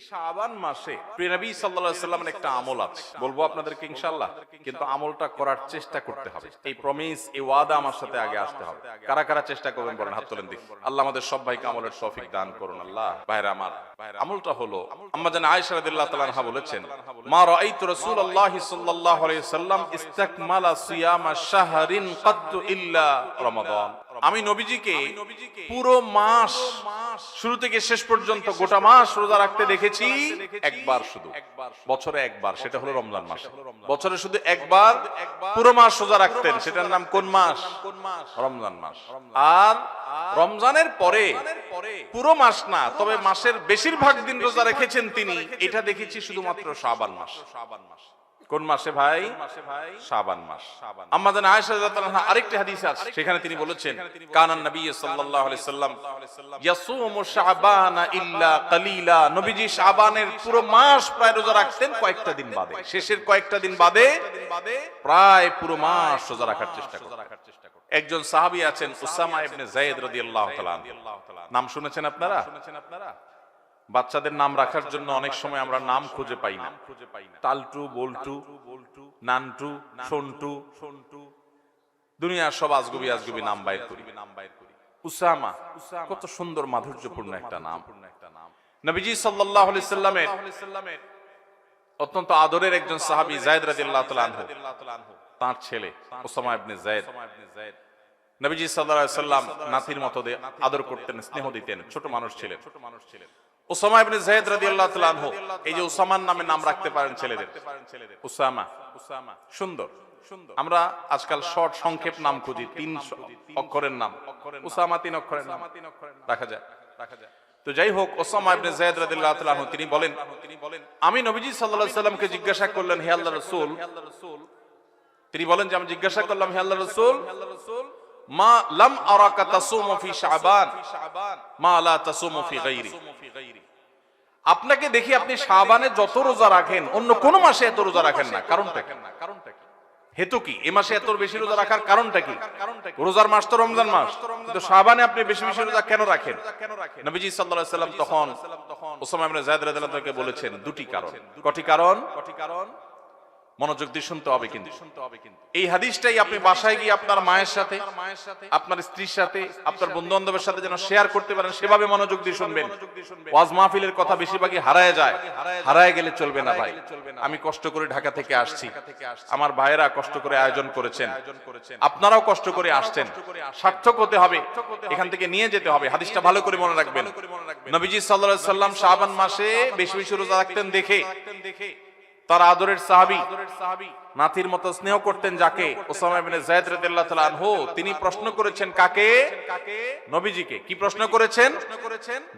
শাবান মাসে প্রিয় নবী সাল্লামের একটা আমল আছে। বলব আপনাদেরকে ইনশাআল্লাহ। কিন্তু আমলটা করার চেষ্টা করতে হবে। এই প্রমিস এই ওয়াদা আমার সাথে আগে আসতে হবে। কারা কারা চেষ্টা করবেন বলেন হাত তোলেন দেখি। আল্লাহ আমাদের সব ভাইকে আমলের তৌফিক দান করুন আল্লাহ। ভাইরা আমার। আমলটা হলো আম্মা জান আয়েশা রাদিয়াল্লাহু তাআলা বলেছেন মা রাআইতু রাসূলুল্লাহ সাল্লাল্লাহু আলাইহি সাল্লাম ইস্তাকমালা সিয়ামা শাহরিন কাত্তু ইল্লা রমাদান। আমি নবীজিকে পুরো মাস শুরু থেকে শেষ পর্যন্ত গোটা মাস রোজা রাখতে দেখেছি একবার শুধু। বছরে একবার সেটা হলো রমজান মাস। বছরে শুধু একবার পুরো মাস রোজা রাখতেন। সেটার নাম কোন মাস? রমজান মাস। আর রমজানের পরে পুরো মাস না তবে মাসের বেশিরভাগ দিন রোজা রেখেছেন তিনি। এটা দেখেছি শুধুমাত্র শাবান মাস। শাবান মাস। কোন মাসে ভাই? শাবান মাস। আয়েশা রাদিয়াল্লাহু আরেকটি হাদিসে আছে। সেখানে তিনি বলেছেন কানান নবী সাল্লাল্লাহু আলাইহি সাল্লাম ইয়াসুমু শাবানা ইল্লা কালিলা। নবীজি শাবানের পুরো মাস প্রায় রোজা রাখতেন কয়েকটা দিন বাদে। শেষের কয়েকটা দিন বাদে প্রায় পুরো মাস রোজা রাখার চেষ্টা করতেন। একজন সাহাবী আছেন উসামা ইবনে যায়েদ রাদিয়াল্লাহু তাআলা নাম শুনেছেন আপনারা? শুনেছেন আপনারা? বাচ্চাদের নাম রাখার জন্য অনেক সময় আমরা নাম খুঁজে পাই না। টালটু বল্টু, নানটু সন্টু সন্টু দুনিয়ার সব আজগুবি আজগুবি নাম বাইর করি। উসামা, কত সুন্দর মাধুর্যপূর্ণ একটা নাম। নবীজি সাল্লাল্লাহু আলাইহি সাল্লামের অত্যন্ত আদরের একজন সাহাবী যায়েদ রাদিয়াল্লাহু তাআলা আনহু, তার ছেলে ওসামা ইবনে নবীজি সাল্লাল্লাহু আলাইহি সাল্লাম নাতির মতো আদর করতেন, স্নেহ দিতেন ছোট মানুষ ছিলেন ছোট মানুষ ছিলেন। ওসামা ইবনে যায়েদ রাদিয়াল্লাহু আনহু, এই যে ওসামার নামে নাম রাখতে পারেন ছেলেদের। উসামা উসামা সুন্দর। আমরা আজকাল শর্ট সংক্ষেপ নাম খুঁজি, তিন অক্ষরের নাম। উসামা তিন অক্ষরের নাম। রাখা যায় রাখা যায় তো যাই হোক ওসামা ইবনে যায়েদ রাদিয়াল্লাহু তাআলা তিনি বলেন তিনি বলেন, আমি নবীজি সাল্লাল্লাহু আলাইহি সাল্লামকে জিজ্ঞাসা করলেন, হে আল্লাহর রাসূল? তিনি বলেন যে, আমি জিজ্ঞাসা করলাম, হে আল্লাহর রাসূল? মা লাম আরাকা তাসুমু ফি শাবান। মা লা তাসুমু ফি গায়রি আপনাকে দেখি আপনি শাবানে যত রোজা রাখেন, অন্য কোন মাসে এত রোজা রাখেন না। কারণটা কি? হেতু কি? এ মাসে এত বেশি রোজা রাখার কারণটা কি? রোজার মাস তো রমজান মাস। কিন্তু শাবানে আপনি বেশি বেশি রোজা কেন রাখেন? নবীজি সাল্লাল্লাহু আলাইহি সাল্লাম তখন ওসামা ইবনে যায়েদ রাদিয়াল্লাহু তাআলাকে বলেছেন দুটি কারণ কটি কারণ। কটি কারণ? মনোযোগ দিয়ে শুনতে হবে কিন্তু। এই হাদিসটাই আপনি বাসায় গিয়ে আপনার মায়ের সাথে, আপনার স্ত্রীর সাথে, আপনার বন্ধু বান্ধবের সাথে যেন শেয়ার করতে পারেন, সেভাবে মনোযোগ দিয়ে শুনবেন। ওয়াজ মাহফিলের কথা বেশিরভাগই হারায় যায়। হারায় গেলে চলবে না ভাই। আমি কষ্ট করে ঢাকা থেকে আসছি। আমার ভাইয়েরা কষ্ট করে আয়োজন করেছেন। আপনারাও কষ্ট করে আসছেন। সার্থক হতে হবে। এখান থেকে নিয়ে যেতে হবে। হাদিসটা ভালো করে মনে রাখবেন। নবীজি সাল্লাল্লাহু আলাইহি সাল্লাম শাবান মাসে বেশি বেশি রোজা রাখতেন দেখে। তার আদরের সাহাবী নাতির মতো স্নেহ করতেন যাকে ওসামা ইবনে যায়েদ রাদিয়াল্লাহু তাআলা আনহু। তিনি প্রশ্ন করেছেন কাকে? নবীজিকে। কি প্রশ্ন করেছেন?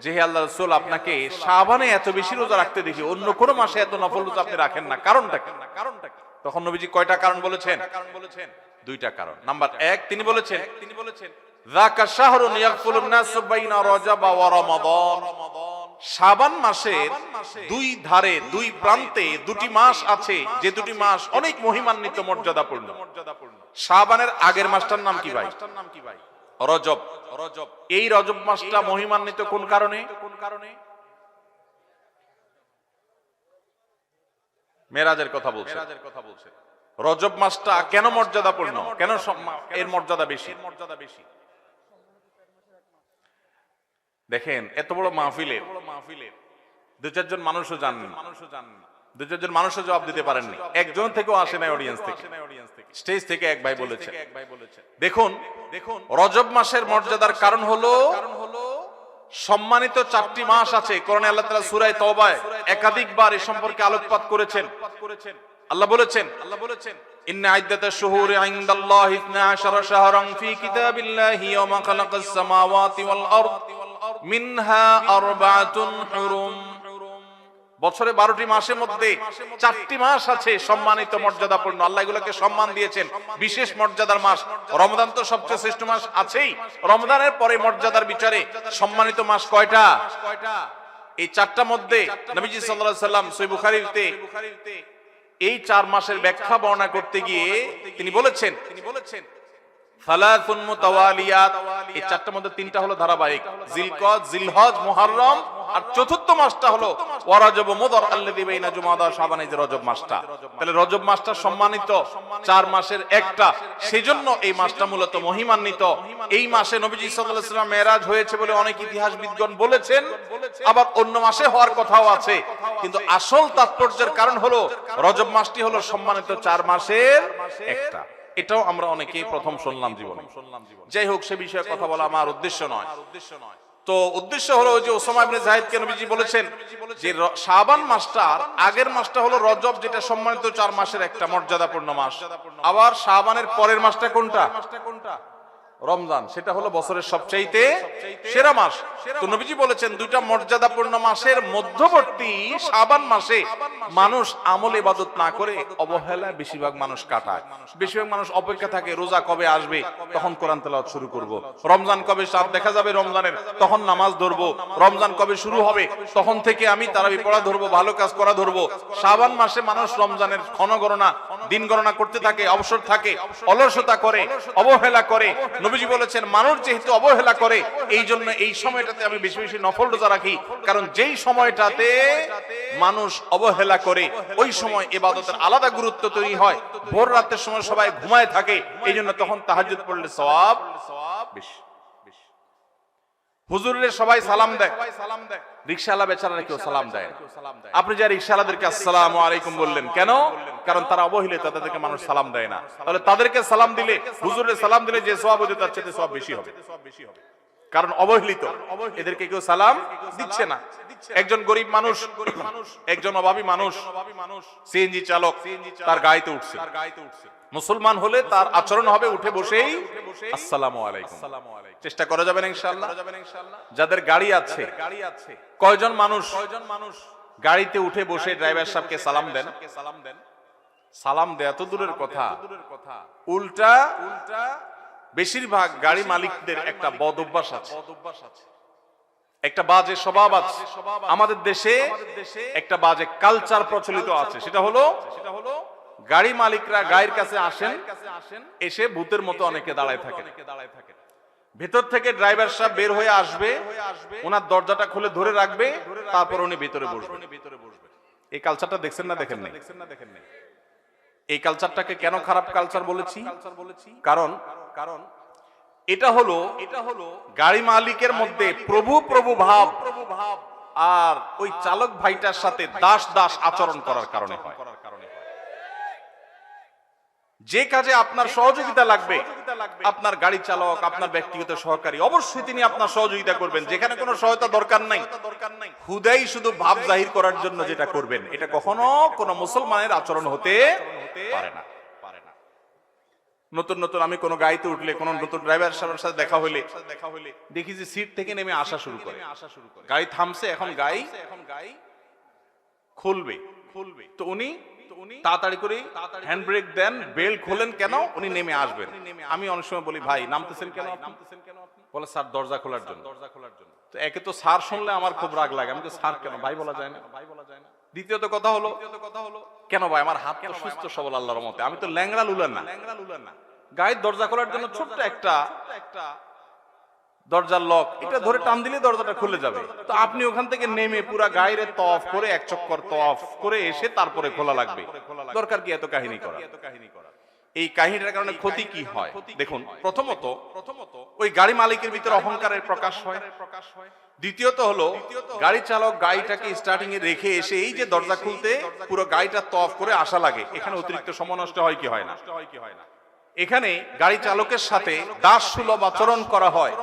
যে হে আল্লাহর রাসূল আপনাকে শাবানে এত বেশি রোজা রাখতে দেখি অন্য কোন মাসে এত নফল রোজা আপনি রাখেন না। কারণটা কি? কারণটা কি? তখন নবীজি কয়টা কারণ বলেছেন? কারণ বলেছেন? দুইটা কারণ। নাম্বার এক তিনি বলেছেন তিনি বলেছেন যাকা শাহরুন ইয়াগফুলুন নাসু বাইনা রজব ওয়া রমাদান। শাবান মাসের দুই ধারে দুই প্রান্তে দুটি মাস আছে যে দুটি মাস অনেক মহিমান্বিত মর্যাদাপূর্ণ। শাবানের আগের মাসটার নাম কি ভাই? রজব। রজব। এই রজব মাসটা মহিমান্বিত কোন কারণে? কোন কারণে? মেরাজের কথা বলছে। মেরাজের কথা বলছে। রজব মাসটা কেন মর্যাদাপূর্ণ? কেন এর মর্যাদা বেশি? মর্যাদা বেশি। দেখেন এত বড় মাহফিলের। দু চারজন মানুষও জানেন মানুষও জানেন দু চারজন মানুষও জবাব দিতে পারেননি একজন থেকেও আসে নাই অডিয়েন্স থেকে। স্টেজ থেকে এক ভাই বলেছে। দেখুন দেখুন রজব মাসের মর্যাদার কারণ হলো সম্মানিত চারটি মাস আছে। কোরআনে আল্লাহ তাআলা সূরায়ে তওবায় একাধিকবার এই সম্পর্কে আলোকপাত করেছেন। আল্লাহ বলেছেন আল্লাহ বলেছেন ইন্না আইদ্দাতাশ শুহুরি ইনদাল্লাহি 12 শাহরান ফি কিতাবিল্লাহি ইয়াওমা খালাকাস সামাওয়াতি ওয়াল আরদ। মিনহা আরবাআতুন হুরুম। বছরে বারোটি মাসের মধ্যে চারটি মাস আছে সম্মানিত মর্যাদাপূর্ণ। আল্লাহ এগুলোকে সম্মান দিয়েছেন। বিশেষ মর্যাদার মাস। রমজান তো সবচেয়ে শ্রেষ্ঠ মাস আছেই। রমজানের পরে মর্যাদার বিচারে সম্মানিত মাস কয়টা? এই চারটা মধ্যে নবীজি আলাইহি সাল্লাম সহিহ বুখারীতে এই চার মাসের ব্যাখ্যা বর্ণনা করতে গিয়ে তিনি বলেছেন তিনি বলেছেন সালাসুন মুতাওয়ালিয়াত। এই চারটার মধ্যে তিনটা হলো ধারাবাহিক। জিলকদ জিলহজ মুহররম আর চতুর্থ মাসটা হলো ওয়ারাজব মুদর আল্লাযী বাইনা জুমাদা শাবান এই যে রজব মাসটা। তাহলে রজব মাসটা সম্মানিত। চার মাসের একটা। সেজন্য এই মাসটা মূলত মহিমান্বিত। এই মাসে নবীজি সাল্লাল্লাহু আলাইহি ওয়াসাল্লাম মেরাজ হয়েছে বলে অনেক ইতিহাসবিদগণ বলেছেন। আবার অন্য মাসে হওয়ার কথাও আছে। কিন্তু আসল তাৎপর্যের কারণ হলো রজব মাসটি হলো সম্মানিত চার মাসের একটা। এটাও আমরা অনেকেই প্রথম শুনলাম জীবনে। যাই হোক, সে বিষয়ে কথা বলা আমার উদ্দেশ্য নয়। উদ্দেশ্য নয় তো উদ্দেশ্য হলো যে ওসমা ইবনে জাহিদকে নবীজি বলেছেন যে শাবান মাসটার আগের মাসটা হলো রজব, যেটা সম্মানিত চার মাসের একটা মর্যাদাপূর্ণ মাস। আবার শাবানের পরের মাসটা কোনটা? রমজান সেটা হলো বছরের সবচাইতে সেরা মাস। তো নবীজি বলেছেন দুইটা মর্যাদাপূর্ণ মাসের মধ্যবর্তী সাবান মাসে মানুষ আমল ইবাদত না করে অবহেলা বেশিরভাগ মানুষ কাটায়। বেশিরভাগ মানুষ অপেক্ষা থাকে রোজা কবে আসবে? তখন কোরআন তেলাওয়াত শুরু করব। রমজান কবে সাত দেখা যাবে রমজানের? তখন নামাজ ধরবো। রমজান কবে শুরু হবে? তখন থেকে আমি তারাবি পড়া ধরবো ভালো কাজ করা ধরবো। সাবান মাসে মানুষ রমজানের ক্ষণ গণনা দিন গণনা করতে থাকে, অবসর থাকে, অলসতা করে, অবহেলা করে। নবীজি বলেছেন, মানুষ যেহেতু অবহেলা করে, এই জন্য এই সময়টাতে আমি বেশি বেশি নফল রোজা রাখি। কারণ যেই সময়টাতে মানুষ অবহেলা করে, ওই সময় এবাদতের আলাদা গুরুত্ব তৈরি হয়। ভোর রাতের সময় সবাই ঘুমায় থাকে, এই জন্য তখন তাহাজ্জুদ পড়লে সওয়াব বেশি। বেশি। হুজুরের সবাই সালাম দেয়। রিক্সাওয়ালা বেচারা কেউ সালাম দেয় না। আপনি যা রিক্সাওয়ালাদেরকে আসসালামু আলাইকুম বললেন কেন? কারণ তারা অবহেলিত তাদেরকে মানুষ সালাম দেয় না। তাহলে তাদেরকে সালাম দিলে হুজুরের সালাম দিলে যে সওয়াব হতে তার চেয়ে সওয়াব বেশি হবে। কারণ অবহেলিত। এদেরকে কেউ সালাম দিচ্ছে না। একজন গরিব মানুষ একজন অভাবী মানুষ সিএনজি চালক তার গাড়িতে উঠছে। মুসলমান হলে তার আচরণ হবে উঠে বসেই। আসসালামু আলাইকুম। চেষ্টা করা যাবে না ইনশাআল্লাহ। যাদের গাড়ি আছে। গাড়ি আছে। কয়জন মানুষ? কয়জন মানুষ? গাড়িতে উঠে বসে ড্রাইভার সাহেবকে সালাম দেন। সালাম দেন। সালাম দেয়া তো দূরের কথা। উল্টা উল্টা বেশিরভাগ গাড়ি মালিকদের একটা বদ অভ্যাস আছে। একটা বাজে স্বভাব আছে। আমাদের দেশে একটা বাজে কালচার প্রচলিত আছে। সেটা হলো সেটা হলো গাড়ি মালিকরা গায়ের কাছে আসেন এসে ভূতের মতো অনেকে দাঁড়ায় থাকে। দাঁড়ায় থাকে। ভেতর থেকে ড্রাইভার সাহেব বের হয়ে আসবে ওনার দরজাটা খুলে ধরে রাখবে তারপর উনি ভেতরে বসবে ভিতরে বসবে এই কালচারটা দেখছেন না দেখেন দেখছেন না দেখেন নাই এই কালচারটাকে কেন খারাপ কালচার বলেছি? কারণ কারণ এটা হলো এটা হলো গাড়ি মালিকের মধ্যে প্রভু প্রভু ভাব প্রভু ভাব আর ওই চালক ভাইটার সাথে দাস দাস আচরণ করার কারণে হয়। যে কাজে আপনার সহযোগিতা লাগবে আপনার গাড়ি চালক আপনার ব্যক্তিগত সহকারী অবশ্যই তিনি আপনার সহযোগিতা করবেন। যেখানে কোনো সহায়তা দরকার নাই। হুদাই শুধু ভাব জাহির করার জন্য যেটা করবেন এটা কখনো কোনো মুসলমানের আচরণ হতে পারে না। নতুন নতুন আমি কোনো গাড়িতে উঠলে কোন নতুন ড্রাইভার সাহেবের সাথে দেখা হলে দেখা হলে দেখি যে সিট থেকে নেমে আসা শুরু করে। আসা শুরু করে। গাড়ি থামছে এখন গাড়ি এখন গাড়ি খুলবে। খুলবে। তো উনি তাড়াতাড়ি করে হ্যান্ড ব্রেক দেন বেল খোলেন কেন? উনি নেমে আসবেন। আমি অনেক সময় বলি ভাই নামতেছেন কেন নামতেছেন কেন বলে স্যার দরজা খোলার জন্য। দরজা খোলার জন্য। তো একে তো স্যার শুনলে আমার খুব রাগ লাগে। আমি তো স্যার কেন? ভাই বলা যায় না। ভাই বলা যায় না। দ্বিতীয়ত কথা হলো কথা হলো কেন ভাই আমার হাত তো সুস্থ সবল আল্লাহর মতে আমি তো ল্যাংড়া লুলার না। ল্যাংড়া লুলার না। গায়ের দরজা খোলার জন্য ছোট্ট একটা একটা দরজার লক এটা ধরে টান দিলে দরজাটা খুলে যাবে। তো আপনি ওখান থেকে নেমে পুরা গায়ের তফ করে এক চক্কর তফ করে এসে তারপরে খোলা লাগবে। দরকার কি এত কাহিনী করা? এই কাহিনীটার কারণে ক্ষতি কি হয়? দেখুন প্রথমত প্রথমত ওই গাড়ি মালিকের ভিতরে অহংকারের প্রকাশ হয়। প্রকাশ হয় দ্বিতীয়ত হলো গাড়ি চালক গাড়িটাকে স্টার্টিং এ রেখে এসে এই যে দরজা খুলতে পুরো গাড়িটা তফ করে আসা লাগে এখানে অতিরিক্ত সময় নষ্ট হয় কি হয় না হয় না? এখানে গাড়ি চালকের সাথে দাস সুলভ আচরণ করা হয়।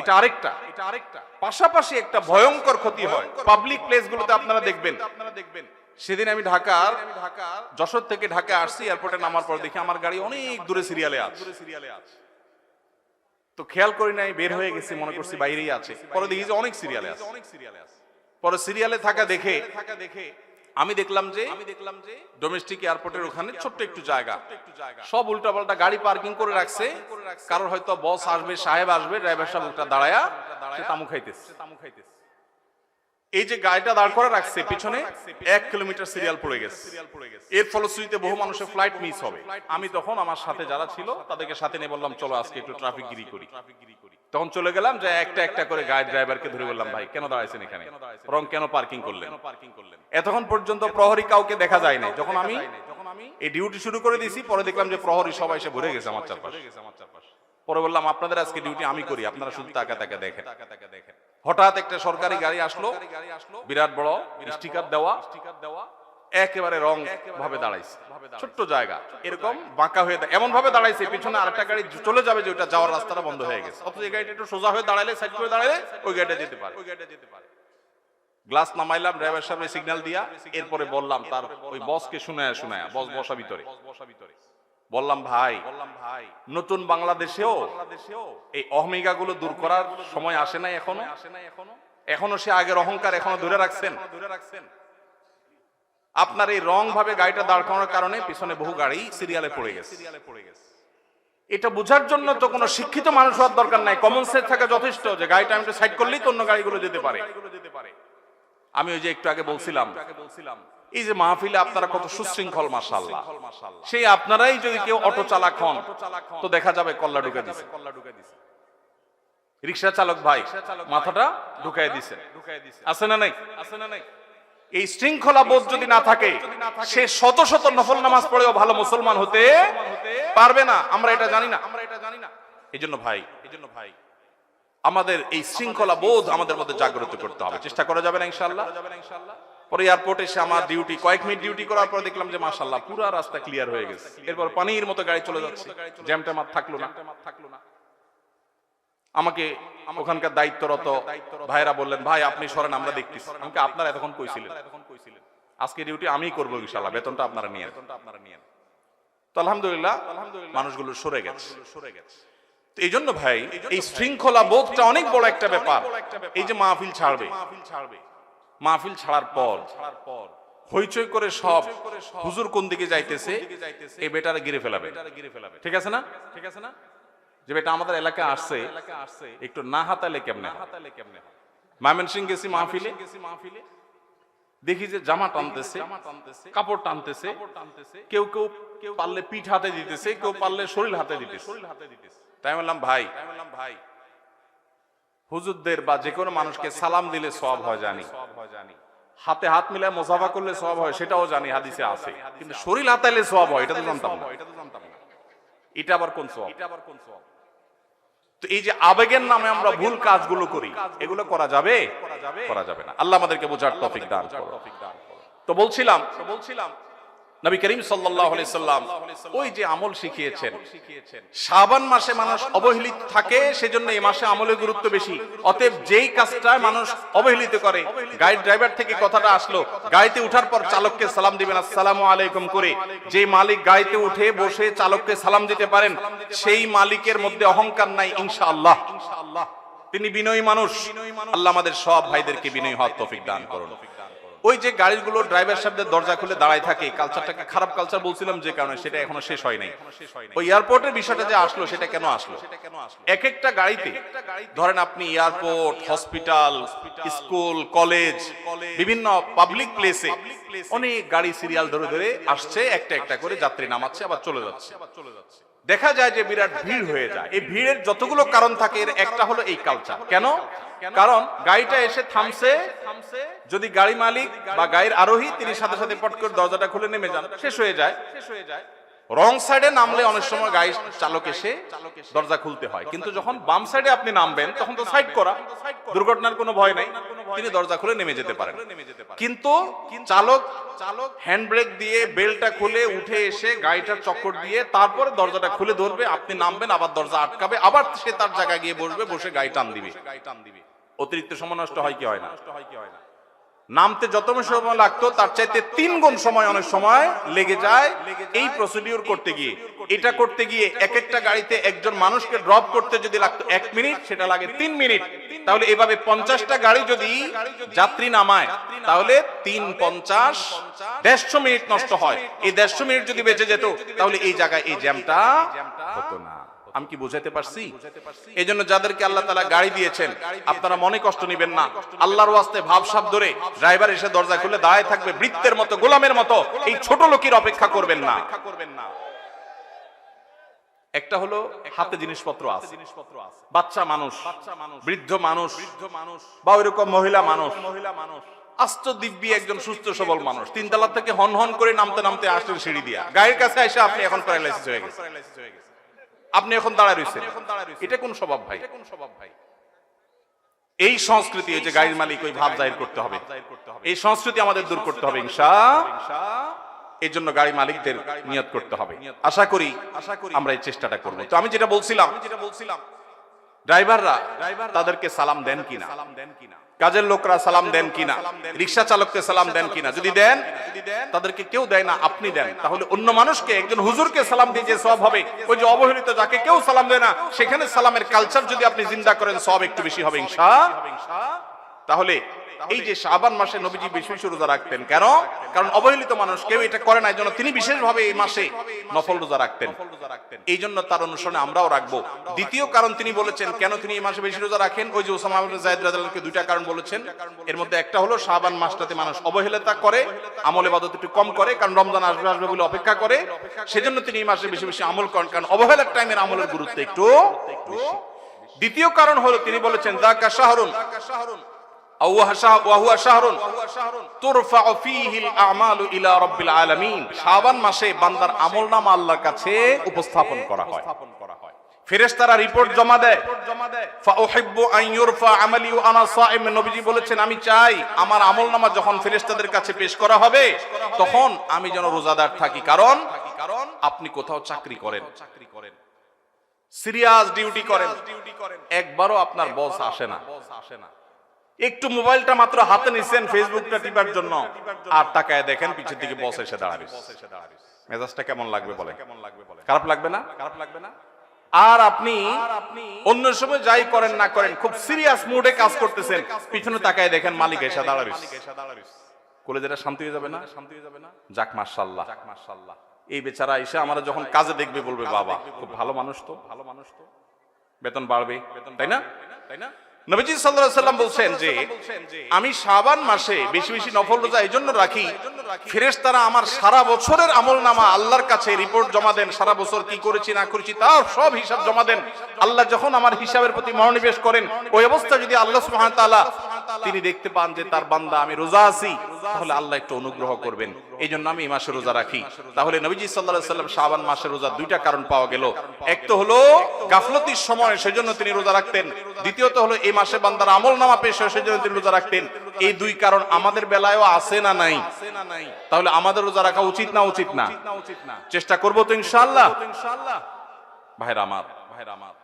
এটা আরেকটা এটা আরেকটা। পাশাপাশি একটা ভয়ঙ্কর ক্ষতি হয়। পাবলিক প্লেস গুলোতে আপনারা দেখবেন। আপনারা দেখবেন। সেদিন আমি ঢাকার ঢাকার যশোর থেকে ঢাকা আসছি এয়ারপোর্টে নামার পর দেখি আমার গাড়ি অনেক দূরে সিরিয়ালে আছে। সিরিয়ালে আছে। তো খেয়াল করি নাই বের হয়ে গেছি মনে করছি বাইরেই আছে। পরে দেখি যে অনেক সিরিয়ালে আছে। অনেক সিরিয়ালে আছে। পরে সিরিয়ালে থাকা দেখে থাকা দেখে আমি দেখলাম যে আমি দেখলাম যে ডোমেস্টিক এয়ারপোর্টের ওখানে ছোট্ট একটু জায়গা। সব উল্টাপাল্টা গাড়ি পার্কিং করে রাখছে। কারোর হয়তো বস আসবে সাহেব আসবে ড্রাইভার সাহেব দাঁড়ায় দাঁড়ায়া সে তামু খাইতেছে। তামু খাইতেছে। এই যে গাড়িটা দাঁড় করে রাখছে, পিছনে এক কিলোমিটার সিরিয়াল পড়ে গেছে। এর ফলশ্রুতিতে বহু মানুষের ফ্লাইট মিস হবে। আমি তখন আমার সাথে যারা ছিল, তাদেরকে সাথে নিয়ে বললাম, চলো আজকে একটু ট্রাফিক গিরি করি। তখন চলে গেলাম যে একটা একটা করে গাড়ি ড্রাইভারকে ধরে বললাম, ভাই, কেন দাঁড়াইছেন এখানে? রং কেন পার্কিং করলেন? এতক্ষণ পর্যন্ত প্রহরী কাউকে দেখা যায় না যখন আমি এই ডিউটি শুরু করে দিয়েছি, পরে দেখলাম যে প্রহরী সবাই এসে ভরে গেছে আমার চারপাশে। পরে বললাম, আপনাদের আজকে ডিউটি আমি করি, আপনারা শুধু তাকা তাকা দেখেন। হঠাৎ একটা সরকারি গাড়ি আসলো, বিরাট বড় স্টিকার দেওয়া, একেবারে রং ভাবে দাঁড়াইছে। ছোট্ট জায়গা, এরকম বাঁকা হয়ে এমন ভাবে দাঁড়াইছে, পিছনে আরেকটা গাড়ি চলে যাবে যে ওটা যাওয়ার রাস্তাটা বন্ধ হয়ে গেছে। অথচ এই গাড়িটা একটু সোজা হয়ে দাঁড়াইলে সাইড করে দাঁড়ালে ওই গাড়িটা যেতে পারে। ওই গাড়িটা যেতে পারে গ্লাস নামাইলাম ড্রাইভার সামনে সিগন্যাল দিয়া, এরপরে বললাম, তার ওই বসকে শুনায়া শুনায়া বস বসা ভিতরে। বললাম ভাই বললাম ভাই নতুন বাংলাদেশেও এই অহমিকা গুলো দূর করার সময় আসে নাই এখনও? এখনও সে আগের অহংকার এখনও ধরে রাখছেন? ধরে রাখছেন? আপনার এই রং ভাবে গাড়িটা দাঁড় করানোর কারণে পিছনে বহু গাড়ি সিরিয়ালে পড়ে গেছে। সিরিয়ালে পড়ে গেছে। এটা বোঝার জন্য তো কোনো শিক্ষিত মানুষ হওয়ার দরকার নাই। কমন সেন্স থাকা যথেষ্ট যে গাড়িটা আমি সাইড করলেই তো অন্য গাড়িগুলো যেতে পারে। আমি ওই যে একটু আগে বলছিলাম এই যে মাহফিলে আপনারা কত সুশৃঙ্খল মাসাল্লাহ সেই আপনারাই যদি কেউ অটো চালক হন, তো দেখা যাবে কল্লা ঢুকে দিছে। রিক্সা চালক ভাই, মাথাটা ঢুকাই দিছে। আছে না নাই? আছে না নাই এই শৃঙ্খলা বোধ যদি না থাকে, সে শত শত নফল নামাজ পড়েও ভালো মুসলমান হতে পারবে না। আমরা এটা জানি না। আমরা এটা জানি না এই জন্য ভাই এই জন্য ভাই আমাদের এই শৃঙ্খলা বোধ আমাদের মধ্যে জাগ্রত করতে হবে। চেষ্টা করা যাবে না ইনশাল্লাহ পরে এয়ারপোর্টে এসে আমার ডিউটি কয়েক মিনিট ডিউটি করার পর দেখলাম যে মাশাল্লাহ পুরো রাস্তা ক্লিয়ার হয়ে গেছে। এরপর পানির মতো গাড়ি চলে যাচ্ছে। জ্যাম ট্যাম আর থাকল না। আমাকে ওখানকার দায়িত্বরত ভাইরা বললেন, ভাই, আপনি সরেন, আমরা দেখতেছি। আমাকে আপনারা এতক্ষণ কইছিলেন? আজকে ডিউটি আমিই করব ইনশাল্লাহ বেতনটা আপনারা নিয়ে আপনারা নিয়ে তো আলহামদুলিল্লাহ, মানুষগুলো সরে গেছে। সরে গেছে এই জন্য ভাই, এই শৃঙ্খলা বোধটা অনেক বড় একটা ব্যাপার। এই যে মাহফিল ছাড়বে। মাহফিল ছাড়ার পর হইচই করে সব হুজুর কোন দিকে যাইতেছে এই বেটারে গিরে ফেলাবে। ঠিক আছে না? ঠিক আছে না? যে বেটা আমাদের এলাকা আসছে একটু না হাতালে কেমনে হাতালে কেমনে মামেন সিং গেছি মাহফিলে। গেছি মাহফিলে। দেখি যে জামা টানতেছে কাপড় টানতেছে কেউ কেউ কেউ পারলে পিঠ হাতে দিতেছে কেউ পারলে শরীর হাতে দিতেছে। শরীর হাতে দিতেছে। তাই বললাম ভাই তাই বললাম ভাই হুজুরদের বা যে কোনো মানুষকে সালাম দিলে সব হয় জানি। হাতে হাত মিলায় মোসাফা করলে সব হয়, সেটাও জানি, হাদিসে আছে। কিন্তু শরীর হাতাইলে সব হয়, এটা তো জানতাম না। এটা আবার কোন সব এটা আবার কোন সব তো এই যে আবেগের নামে আমরা ভুল কাজগুলো করি, এগুলো করা যাবে? করা যাবে না। আল্লাহ আমাদেরকে বোঝার তৌফিক দান করো তো বলছিলাম বলছিলাম নবী করিম আলাইহি সাল্লাম ওই যে আমল শিখিয়েছেন। শাবান মাসে মানুষ অবহেলিত থাকে সেজন্য এই মাসে আমলের গুরুত্ব বেশি। অতএব যেই কাজটা মানুষ অবহেলিত করে গাইড ড্রাইভার থেকে কথাটা আসলো গাড়িতে উঠার পর চালককে সালাম দিবেন আসসালামু আলাইকুম করে। যে মালিক গাড়িতে উঠে বসে চালককে সালাম দিতে পারেন সেই মালিকের মধ্যে অহংকার নাই ইনশাআল্লাহ। ইনশাআল্লাহ। তিনি বিনয়ী মানুষ। আল্লাহ আমাদের সব ভাইদেরকে বিনয়ী হওয়ার তৌফিক দান করুন। ওই যে গাড়িগুলো ড্রাইভার সাহেবদের দরজা খুলে দাঁড়ায় থাকে কালচারটাকে খারাপ কালচার বলছিলাম যে কারণে সেটা এখনও শেষ হয় নাই। ওই এয়ারপোর্টের বিষয়টা যে আসলো, সেটা কেন আসলো? এক একটা গাড়িতে, ধরেন আপনি এয়ারপোর্ট হসপিটাল স্কুল কলেজ বিভিন্ন পাবলিক প্লেসে অনেক গাড়ি সিরিয়াল ধরে ধরে আসছে, একটা একটা করে যাত্রী নামাচ্ছে, আবার চলে যাচ্ছে। দেখা যায় যে বিরাট ভিড় হয়ে যায়। এই ভিড়ের যতগুলো কারণ থাকে, এর একটা হলো এই কালচার কেন? কারণ গাড়িটা এসে থামছে, যদি গাড়ি মালিক বা গাড়ির আরোহী, তিনি সাথে সাথে পট করে দরজাটা খুলে নেমে যান শেষ হয়ে যায় শেষ হয়ে যায়। রং সাইডে নামলে অনেক সময় গাড়ি চালক এসে দরজা খুলতে হয়। কিন্তু যখন বাম সাইডে আপনি নামবেন তখন তো সাইড করা। দুর্ঘটনার কোনো ভয় নাই। তিনি দরজা খুলে নেমে যেতে পারেন। কিন্তু চালক চালক হ্যান্ড ব্রেক দিয়ে বেলটা খুলে উঠে এসে গাড়িটার চক্কর দিয়ে তারপরে দরজাটা খুলে ধরবে। আপনি নামবেন আবার দরজা আটকাবে আবার সে তার জায়গায় গিয়ে বসবে বসে গাড়ি টান দিবে গাড়ি টান দিবে। অতিরিক্ত সময় নষ্ট হয় কি হয় না? নষ্ট হয় কি হয় না? নামতে যত সময় লাগতো, তার চাইতে তিন গুণ সময় অনেক সময় লেগে যায় এই প্রসিডিউর করতে গিয়ে। এটা করতে গিয়ে এক একটা গাড়িতে একজন মানুষকে ড্রপ করতে যদি লাগতো এক মিনিট সেটা লাগে তিন মিনিট তাহলে এভাবে পঞ্চাশটা গাড়ি যদি যাত্রী নামায়, তাহলে তিন পঞ্চাশ, দেড়শো মিনিট নষ্ট হয়। এই দেড়শো মিনিট যদি বেঁচে যেত, তাহলে এই জায়গায় এই জ্যামটা হতো না। আমি কি বুঝাইতে পারছি? এই জন্য যাদেরকে আল্লাহ তালা গাড়ি দিয়েছেন আপনারা মনে কষ্ট নিবেন না। আল্লাহর ওয়াস্তে ভাবসাব ধরে ড্রাইভার এসে দরজা খুলে দাঁড়ায় থাকবে বৃত্তের মতো গোলামের মতো। এই ছোট লোকের অপেক্ষা করবেন না। একটা হলো হাতে জিনিসপত্র আছে। বাচ্চা মানুষ বৃদ্ধ মানুষ বা ওইরকম মহিলা মানুষ। মহিলা মানুষ। আস্ত দিব্যি একজন সুস্থ সবল মানুষ। তিনতলা থেকে হন হন করে নামতে নামতে আসলেন সিঁড়ি দিয়া। গায়ের কাছে এসে আপনি এখন প্যারালাইসিস হয়ে গেছে। আপনি এখন দাঁড়ায় রয়েছেন এটা কোন স্বভাব ভাই? কোন স্বভাব ভাই? এই সংস্কৃতি যে গাড়ির মালিক ওই ভাব জাহির করতে হবে। এই সংস্কৃতি আমাদের দূর করতে হবে ইনশা। এই জন্য গাড়ি মালিকদের নিয়ত করতে হবে। আশা করি আশা করি আমরা এই চেষ্টাটা করব। তো আমি যেটা বলছিলাম যেটা বলছিলাম ড্রাইভাররা তাদেরকে সালাম দেন কিনা? কাজের লোকরা সালাম দেন কিনা? রিক্সা চালককে সালাম দেন কিনা? যদি দেন, তাদেরকে কেউ দেয় না, আপনি দেন। তাহলে অন্য মানুষকে, একজন হুজুরকে সালাম দিয়ে যে সব হবে, ওই যে অবহেলিত যাকে কেউ সালাম দেয় না, সেখানে সালামের কালচার যদি আপনি জিন্দা করেন সব একটু বেশি হবে তাহলে এই যে শাবান মাসে নবীজি বেশি বেশি রোজা রাখতেন, কেন? কারণ অবহেলিত মানুষ, কেউ এটা করে না এই জন্য তিনি বিশেষভাবে এই মাসে নফল রোজা রাখতেন। এই জন্য তার অনুসরণে আমরাও রাখব। দ্বিতীয় কারণ তিনি বলেছেন, কেন তিনি এই মাসে বেশি রোজা রাখেন? ওই যে ওসামা জায়েদ দুইটা কারণ বলেছেন। এর মধ্যে একটা হলো, শাবান মাসটাতে মানুষ অবহেলিতা করে আমলে ইবাদত একটু কম করে, কারণ রমজান আসবে আসবে বলে অপেক্ষা করে। সেজন্য তিনি এই মাসে বেশি বেশি আমল করেন, কারণ অবহেলার টাইমের আমলের গুরুত্ব একটু দ্বিতীয় কারণ হলো, তিনি বলেছেন দাকা শাহরুন আমি চাই আমার আমলনামা যখন ফেরেশতাদের কাছে পেশ করা হবে, তখন আমি যেন রোজাদার থাকি। কারণ কারণ আপনি কোথাও চাকরি করেন। চাকরি করেন সিরিয়াস ডিউটি করেন। একবারও আপনার বস আসে না বস আসে না। একটু মোবাইলটা মাত্র হাতে নিছেন ফেসবুকটা টিপার জন্য। আর তাকায় দেখেন, পিছের দিকে বস এসে দাঁড়াবে। মেজাজটা কেমন লাগবে বলে কেমন লাগবে বলে খারাপ লাগবে না? খারাপ লাগবে না আর আপনি অন্য সময় যাই করেন না করেন, খুব সিরিয়াস মুডে কাজ করতেছেন, পিছনে তাকায় দেখেন মালিক এসে দাঁড়াবে। কোলে যেটা শান্তি হয়ে যাবে না? শান্তি হয়ে যাবে না যাক মাশাল্লাহ যাক মাশাল্লাহ এই বেচারা এসে আমরা যখন কাজে দেখবে বলবে, বাবা, খুব ভালো মানুষ তো। ভালো মানুষ তো বেতন বাড়বে তাই না তাই না? নবীজি সাল্লাহ সাল্লাম বলছেন যে, আমি শাবান মাসে বেশি বেশি নফল রোজা এই জন্য রাখি। ফেরেশতারা আমার সারা বছরের আমলনামা আল্লাহর কাছে রিপোর্ট জমা দেন, সারা বছর কি করেছি, না করেছি, তার সব হিসাব জমা দেন। আল্লাহ যখন আমার হিসাবের প্রতি মনোনিবেশ করেন, ওই অবস্থা যদি আল্লাহ সুহান তাআলা তিনি দেখতে পান যে তার বান্দা, আমি রোজা আছি, তাহলে আল্লাহ একটু অনুগ্রহ করবেন। এই জন্য আমি এই মাসে রোজা রাখি। তাহলে নবীজি আলাইহি সাল্লাম শাবান মাসে রোজা দুইটা কারণ পাওয়া গেল। এক তো হলো গাফলতির সময়, সেজন্য তিনি রোজা রাখতেন। দ্বিতীয়ত হলো এই মাসে বান্দার আমল নামা পেশ হয়, সেজন্য তিনি রোজা রাখতেন। এই দুই কারণ আমাদের বেলায়ও আছে না নাই? তাহলে আমাদের রোজা রাখা উচিত না উচিত না? চেষ্টা করব তো ইনশাআল্লাহ। ভাইরা আমার ভাইরা আমার।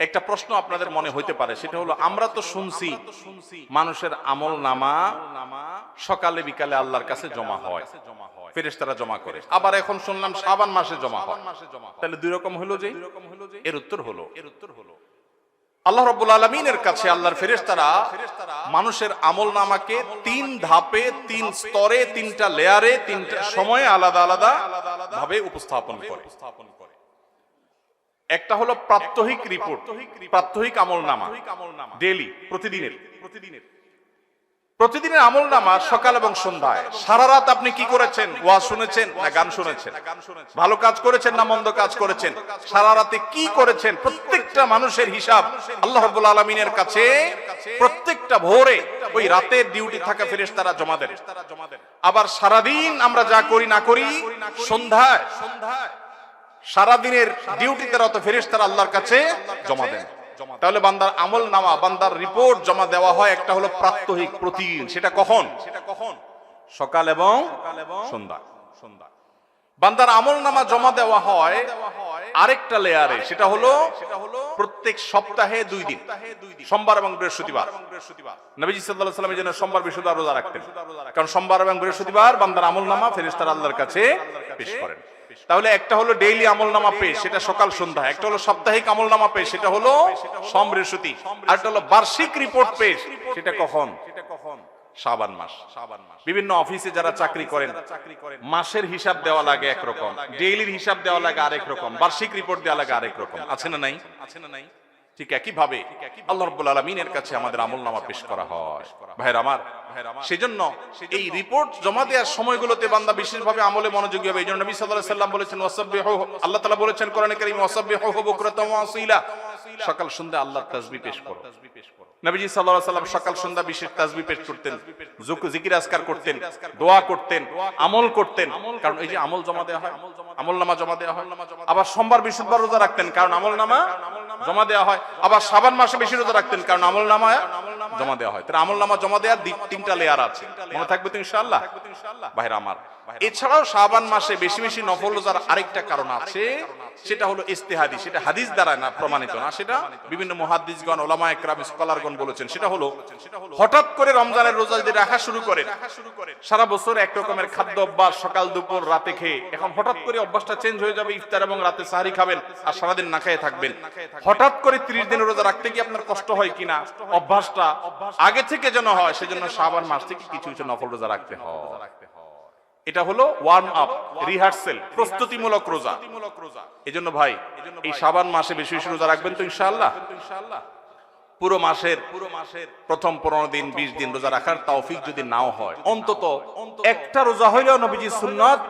একটা প্রশ্ন আপনাদের মনে হইতে পারে সেটা হলো আমরা তো শুনছি মানুষের আমল নামা সকালে বিকালে আল্লাহর কাছে জমা হয় ফেরেশতারা জমা করে। আবার এখন শুনলাম শাবান মাসে জমা হয়। তাহলে দুই রকম হলো যে? এর উত্তর হলো এর উত্তর হলো। আল্লাহ রব্বুল আলমিনের কাছে আল্লাহর ফেরেশতারা মানুষের আমল নামাকে তিন ধাপে তিন স্তরে তিনটা লেয়ারে তিনটা সময়ে আলাদা আলাদা ভাবে উপস্থাপন করে। একটা হলো প্রাত্যহিক রিপোর্ট প্রাত্যহিক আমল নামা ডেলি প্রতিদিনের। প্রতিদিনের প্রতিদিনের আমল নামা সকাল এবং সন্ধ্যায়। সারা রাত আপনি কি করেছেন? ওয়াজ শুনেছেন না গান শুনেছেন? ভালো কাজ করেছেন না মন্দ কাজ করেছেন? সারা রাতে কি করেছেন? প্রত্যেকটা মানুষের হিসাব আল্লাহ রাব্বুল আলামিনের কাছে। প্রত্যেকটা ভোরে ওই রাতের ডিউটি থাকা ফেরেশতারা জমা দেন। আবার সারাদিন আমরা যা করি না করি সন্ধ্যায় সন্ধ্যায় সারাদিনের ডিউটিতে রত ফেরেশতারা আল্লাহর কাছে জমা দেন। তাহলে বান্দার আমল নামা, বান্দার রিপোর্ট জমা দেওয়া হয় একটা হলো প্রাত্যহিক প্রতিদিন। সেটা কখন? সেটা কখন সকাল এবং সন্ধ্যা। সন্ধ্যা বান্দার আমল নামা জমা দেওয়া হয় আরেকটা লেয়ারে সেটা হলো প্রত্যেক সপ্তাহে দুই দিন। সোমবার এবং বৃহস্পতিবার। নবীজি সাল্লাল্লাহু আলাইহি যেন সোমবার, বৃহস্পতিবার রোজা রাখতেন। কারণ সোমবার এবং বৃহস্পতিবার বান্দার আমল নামা ফেরেশতারা আল্লাহর কাছে পেশ করেন। তাহলে একটা হলো ডেইলি আমল নামা পেশ সেটা সকাল সন্ধ্যা। একটা হলো সাপ্তাহিক আমল নামা পেশ সেটা হলো সোম বৃহস্পতি আর একটা হলো বার্ষিক রিপোর্ট পেশ সেটা কখন? সেটা কখন? শাবান মাস। শাবান মাস। বিভিন্ন অফিসে যারা চাকরি করেন চাকরি করেন। মাসের হিসাব দেওয়া লাগে একরকম। ডেইলির হিসাব দেওয়া লাগে আরেক রকম। বার্ষিক রিপোর্ট দেওয়া লাগে আরেক রকম। আছে না নাই? আছে না নাই? ঠিক একই ভাবে আল্লাহ রাব্বুল আলামিনের কাছে আমাদের আমলনামা পেশ করা হয়। ভাইয়ের আমার, সেজন্য এই রিপোর্ট জমা দেওয়ার সময়গুলোতে বান্দা বিশেষভাবে আমলে মনোযোগী হবে। এই জন্য নবী আলাইহি সাল্লাম বলেছেন, ওয়াসাব্বিহু আল্লাহ তাআলা বলেছেন কোরআনে কারীমে, ওয়াসাব্বিহু বুকরাতাম ওয়া আসীলা সকাল সন্ধ্যা আল্লাহর তাসবিহ পেশ করো। নবীজি সাল্লাল্লাহু আলাইহি সাল্লাম সকাল সন্ধ্যা বিশেষ তাসবিহ পেশ করতেন জিকির আজকার করতেন, দোয়া করতেন, আমল করতেন। কারণ এই যে আমল জমা দেওয়া হয়, আমল নামা জমা দেওয়া হয়, আবার সোমবার, বৃহস্পতিবার রোজা রাখতেন। কারণ আমল নামা জমা দেওয়া হয়। আবার সাবান মাসে বেশি রোজা রাখতেন কারণ আমল নামা জমা দেওয়া হয়। তাহলে আমল নামা জমা দেওয়ার তিনটা লেয়ার আছে। মনে থাকবে তো ইনশাআল্লাহ? ভাইরা আমার এছাড়াও শাবান মাসে বেশি বেশি নফল রোজার আরেকটা কারণ আছে সেটা হলো ইস্তেহাদি। সেটা হাদিস দ্বারা না প্রমাণিত না সেটা বিভিন্ন মুহাদ্দিসগণ ওলামা একরাম স্কলারগণ বলেছেন। সেটা হলো হঠাৎ করে রমজানের রোজা যদি রাখা শুরু করেন সারা বছর এক রকমের খাদ্য অভ্যাস সকাল দুপুর রাতে খেয়ে এখন হঠাৎ করে অভ্যাসটা চেঞ্জ হয়ে যাবে ইফতার এবং রাতে সাহারি খাবেন আর সারাদিন না খেয়ে থাকবেন। হঠাৎ করে ত্রিশ দিন রোজা রাখতে গিয়ে আপনার কষ্ট হয় কিনা? অভ্যাসটা আগে থেকে যেন হয়, সেজন্য সাবান মাস থেকে কিছু কিছু নফল রোজা রাখতে হয়। এটা হলো ওয়ার্ম আপ রিহার্সেল প্রস্তুতিমূলক রোজা। এই জন্য ভাই, এই সাবান মাসে বেশি বেশি রোজা রাখবেন তো ইনশাআল্লাহ? পুরো মাসের পুরো মাসের প্রথম পনেরো দিন, বিশ দিন রোজা রাখার তৌফিক যদি নাও হয়, অন্তত একটা রোজা হইলেও নবীজি সুন্নাত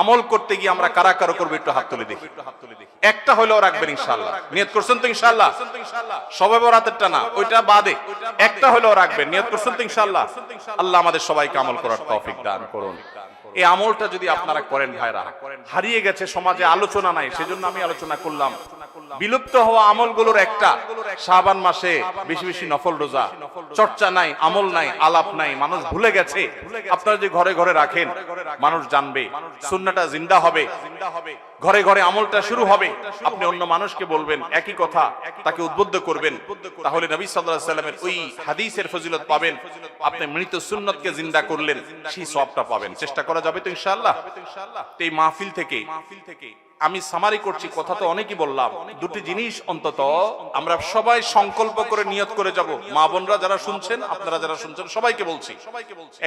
আমল করতে গিয়ে আমরা কারা কারও করব একটু হাত তুলে দেখি। একটা হইলেও রাখবেন ইনশাআল্লাহ। নিয়ত করছেন তো ইনশাআল্লাহ? সবে বরাতেরটা না, ওইটা বাদে। একটা হইলেও রাখবেন, নিয়ত করছেন তো ইনশাআল্লাহ। আল্লাহ আমাদের সবাইকে আমল করার তৌফিক দান করুন। এই আমলটা যদি আপনারা করেন ভাইরা, হারিয়ে গেছে সমাজে আলোচনা নাই, সেজন্য আমি আলোচনা করলাম। বিলুপ্ত হওয়া আমলগুলোর একটা, শাবান মাসে বেশি বেশি নফল রোজা। চর্চা নাই, আমল নাই, আলাপ নাই, মানুষ ভুলে গেছে। আপনারা যে ঘরে ঘরে রাখেন, মানুষ জানবে, সুন্নাটা জিন্দা হবে। ঘরে ঘরে আমলটা শুরু হবে। আপনি অন্য মানুষকে বলবেন, একই কথা, তাকে উদ্বুদ্ধ করবেন। তাহলে নবী সাল্লাল্লাহু সাল্লামের ওই হাদিসের ফজিলত পাবেন। আপনি মৃত সুন্নতকে জিন্দা করলেন, সেই সবটা পাবেন। চেষ্টা করা যাবে তো ইনশাআল্লাহ। তো এই মাহফিল থেকে মাহফিল থেকে আমি সামারি করছি, কথা তো অনেকই বললাম। দুটি জিনিস অন্তত, আমরা সবাই সংকল্প করে নিয়ত করে যাব। মা বোনরা যারা শুনছেন, আপনারা যারা শুনছেন, সবাইকে বলছি।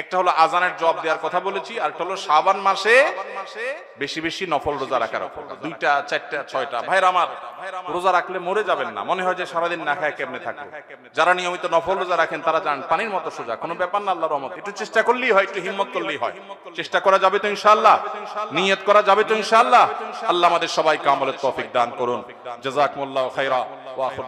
একটা হলো আজানের জবাব দেওয়ার কথা বলেছি আর একটা হলো শাবান মাসে বেশি বেশি নফল রোজা রাখার দুইটা, চারটা, ছয়টা। ভাইরা আমার, রোজা রাখলে মরে যাবেন না। মনে হয় যে সারাদিন না খায় কেমনে থাকবে? যারা নিয়মিত নফল রোজা রাখেন, তারা জান পানির মতো সোজা। কোনো ব্যাপার না আল্লাহর রহমত। একটু চেষ্টা করলেই হয়, একটু হিম্মত করলেই হয়। চেষ্টা করা যাবে তো ইনশাআল্লাহ। নিয়ত করা যাবে তো ইনশাআল্লাহ। আল্লাহ আমাদের সবাইকে আমলের তৌফিক দান করুন। জাযাকুমুল্লাহু খাইরা ওয়া আখির